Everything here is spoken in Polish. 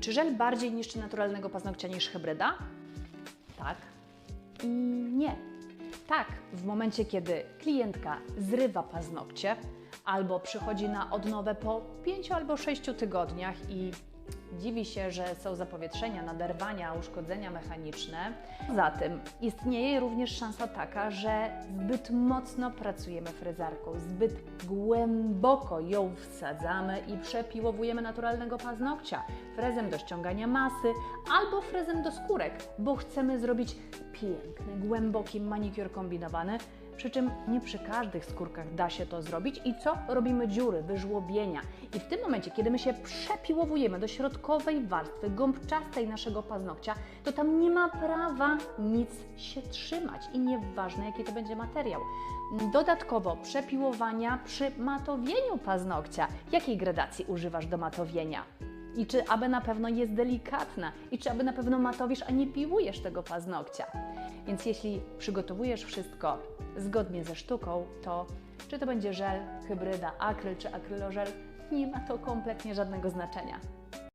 Czy żel bardziej niszczy naturalnego paznokcia niż hybryda? Tak i nie. Tak, w momencie, kiedy klientka zrywa paznokcie albo przychodzi na odnowę po 5 albo 6 tygodniach i dziwi się, że są zapowietrzenia, naderwania, uszkodzenia mechaniczne. Zatem istnieje również szansa taka, że zbyt mocno pracujemy fryzarką, zbyt głęboko ją wsadzamy i przepiłowujemy naturalnego paznokcia frezem do ściągania masy albo frezem do skórek, bo chcemy zrobić piękny, głęboki manikur kombinowany, przy czym nie przy każdych skórkach da się to zrobić i co? Robimy dziury, wyżłobienia. I w tym momencie, kiedy my się przepiłowujemy do środkowej warstwy gąbczastej naszego paznokcia, to tam nie ma prawa nic się trzymać i nieważne jaki to będzie materiał. Dodatkowo przepiłowania przy matowieniu paznokcia. Jakiej gradacji używasz do matowienia? I czy aby na pewno jest delikatna? I czy aby na pewno matowisz, a nie piłujesz tego paznokcia? Więc jeśli przygotowujesz wszystko zgodnie ze sztuką, to czy to będzie żel, hybryda, akryl czy akrylożel, nie ma to kompletnie żadnego znaczenia.